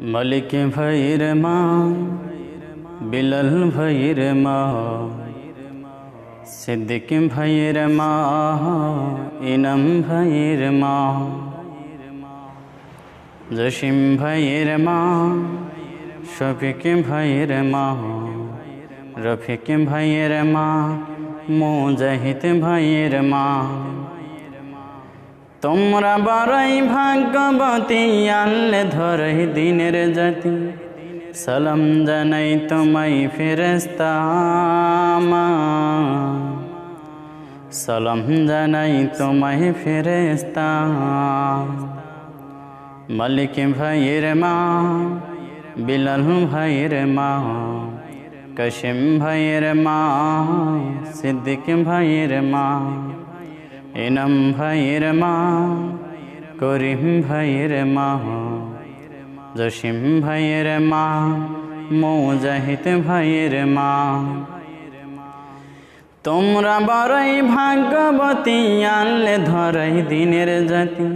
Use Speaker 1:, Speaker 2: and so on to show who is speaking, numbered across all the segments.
Speaker 1: মালিক ভাইয়ের মা, বিলাল ভাইয়ের মা, সিদ্দিক ভাইয়ের মা, ইনাম ভাইয়ের মা, জসিম ভাইয়ের মা, শফিক ভাইয়ের মা, রফিক ভাইয়ের মা, মুজাহিদ ভাইয়ের মা তোমরা বড়ই ভাগ্যবতী আল্লে ধরে দিনের জাতি সালাম জানাই তোমায় ফেরেস্তা সালাম জানাই তোমায় ফেরেস্তা মালিক ভাইয়ের মা, বিলাল ভাইয়ের মা কশিম ভাইয়ের মা, সিদ্দিক ভাইয়ের মা। ইনাম ভাইয়ের মা, করিম ভাইয়ের মা, জসিম ভাইয়ের মা, মৌজাহিদ ভাইয়ের মা। তোমরা বড়ই ভাগ্যবতী, আনলে ধরাই দিনের জাতি।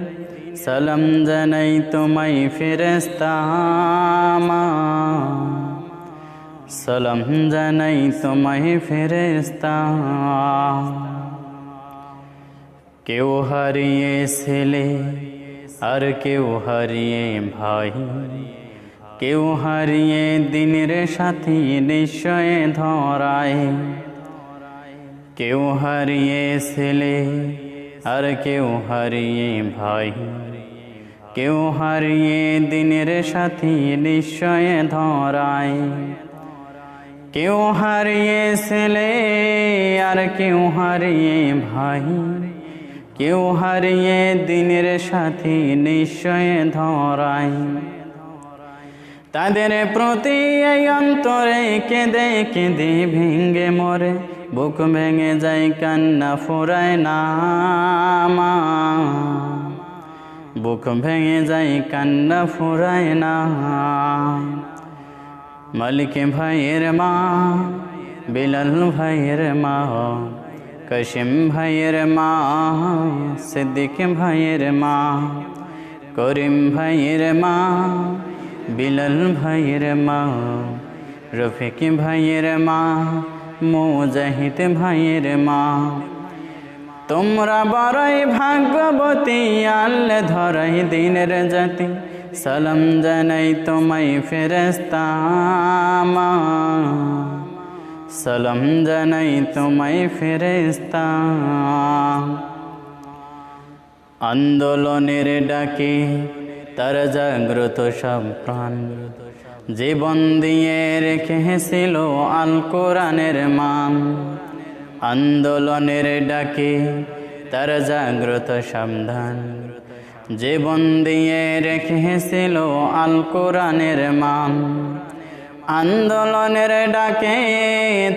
Speaker 1: সালাম জানাই তোমায় ফেরেস্তা মা। সালাম জানাই তোমায় ফেরেস্তা কেউ হারিয়ে ছেলে আর কেউ হারিয়ে ভাই। কেউ হারিয়ে দিনের সাথী নিশ্চয় ধরায়। কেউ হারিয়ে ছেলে আর কেউ হারিয়ে ভাই। কেউ হারিয়ে দিনের সাথী নিশ্চয় ধরায়। কেউ হারিয়ে ছেলে আর কেউ হারিয়ে ভাই। কেউ হারিয়ে দিনের সাথী নিশ্চয় ধরায়। তাদের প্রতি এই অন্তরে কেঁদে কেঁদে ভেঙ্গে মরে, বুক ভেঙে যায়, কান্না ফুরায় না। বুক ভেঙে যায়, কান্না ফুরায় না। মালিক ভাইয়ের মা, বিলাল ভাইয়ের মা। কশিম ভাইয়ের মা সিদ্দিক ভাইয়ের মা করিম ভাইয়ের মা বিলাল ভাইয়ের মা রফিক ভাইয়ের মা মুজাহিদ ভাইয়ের মা। তোমরা বড়ই ভাগ্যবতী আল্লে ধরাই দিনের জাতি। সালাম জানাই তোমায় ফেরেস্তা সালাম জানাই তোমায় ফেরেস্তা আন্দোলনের ডাকে তার জাগ্রত সব প্রাণ। জীবন দিয়ে রেখেছিল আল কোরআনের মান। আন্দোলনের ডাকে তার জাগ্রত সাবধান। জীবন দিয়ে রেখেছিল আল কোরআনের মান। আন্দোলনের ডাকে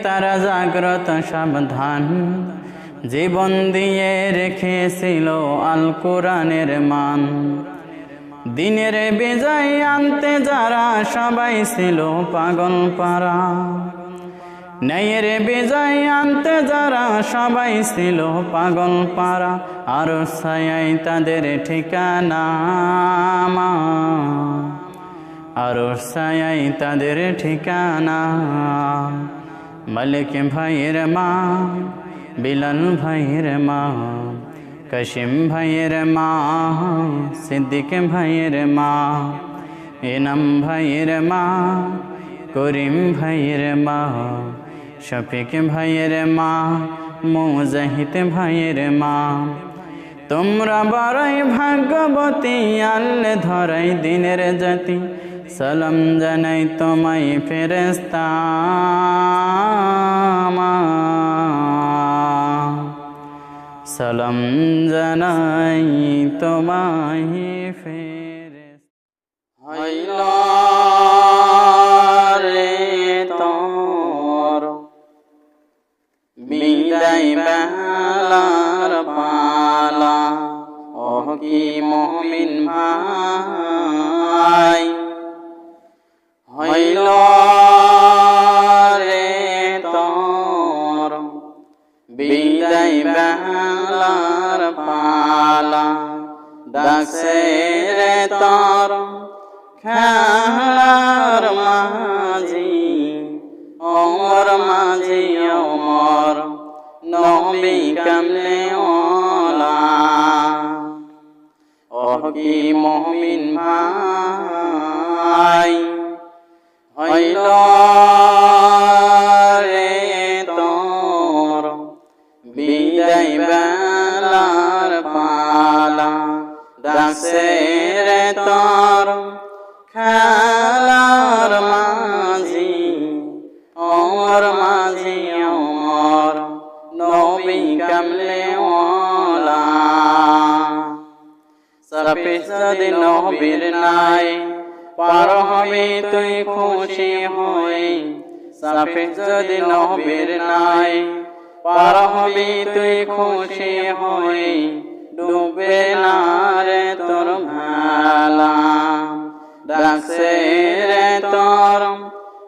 Speaker 1: তারা জাগ্রত সাবধান। জীবন দিয়ে রেখেছিল আল কোরআনের মান। দিনের বিজয় আনতে যারা সবাই ছিল পাগল পারা ন্যায়ের বিজয় আনতে যারা সবাই ছিল পাগল পারা আর ছায়াই তাদের ঠিকানা। আর ছায়াই তাদের ঠিকানা। মালিক ভাইয়ের মা, বিলাল ভাইয়ের মা, কশিম ভাইয়ের মা, সিদ্দিক ভাইয়ের মা, এনাম ভাইয়ের মা, করিম ভাইয়ের মা, শফিক ভাইয়ের মা, মুজাহিদ ভাইয়ের মা। তোমরা বড়ই ভাগ্যবতী আল্লে ধরাই দিনের জাতি। সালাম জানাই তোমায় ফেরেস্তা। সালাম জানাই তোমায় ফেরেস্তা রে তোর বিদায় বেলার পালা। ওহ কি মমিন ভাই। ডাকছে রে তোর, খেলার মাঝি, অমর মাঝি অমর, নবী কামলে ওলা। ও কি মমিন ভাই, হইল দাসে রে তোর, খেলার মাঝি, ওর মাঝি ওর নবী কামলে ওলা যদি নবীর নাই, পার হবে তুই খুশি হই। সাপে যদি নবীর নাই, পার হবে তুই খুশি হই। ডুবে না রে তোর ভালা রে তোর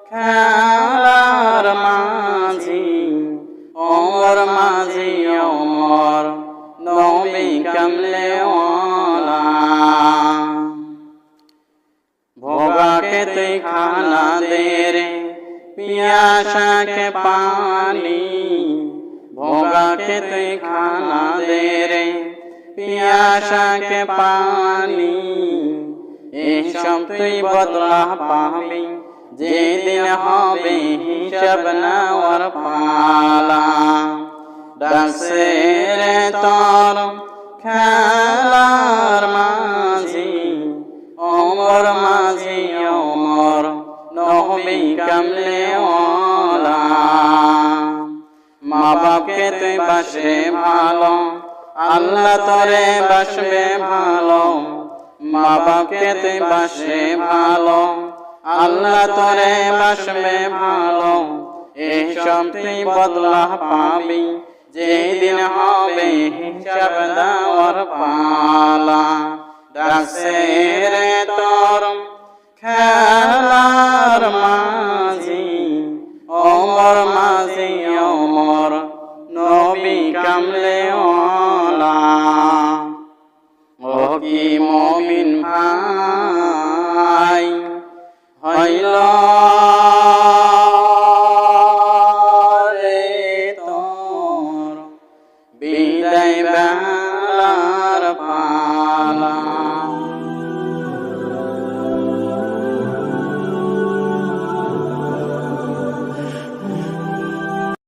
Speaker 1: খেলার মাঝি, ওর মাঝি ওমর, নবী কামলে ভোগাকে তুই খানা দে রে পিয়াসাকে পানি, ভোগাকে তুই খানা দে রে। পিয়াসাকে পানি। এসব তুই বদলা পাবি যেদিন হবে হিসাব নেওয়ার পালা। ডাকছে রে তোর খেলার মাঝি, অমর মাঝি, অমর নহবি কামলে ওলা মা বাপকে তুই বাসে ভালো আল্লাহ তোরে বাসবে ভালো, মা বাপকে তুই বাসে ভালো। আল্লাহ তোরে বাসবে ভালো এসব তুই বদলা পাবি। যেদিন হবে হিসাব দেওয়ার পালা। ডাকছে রে তোর খেলার মাঝি ওমর মাঝি ওমর নবী কামলে তোর বিদায় বেলার পা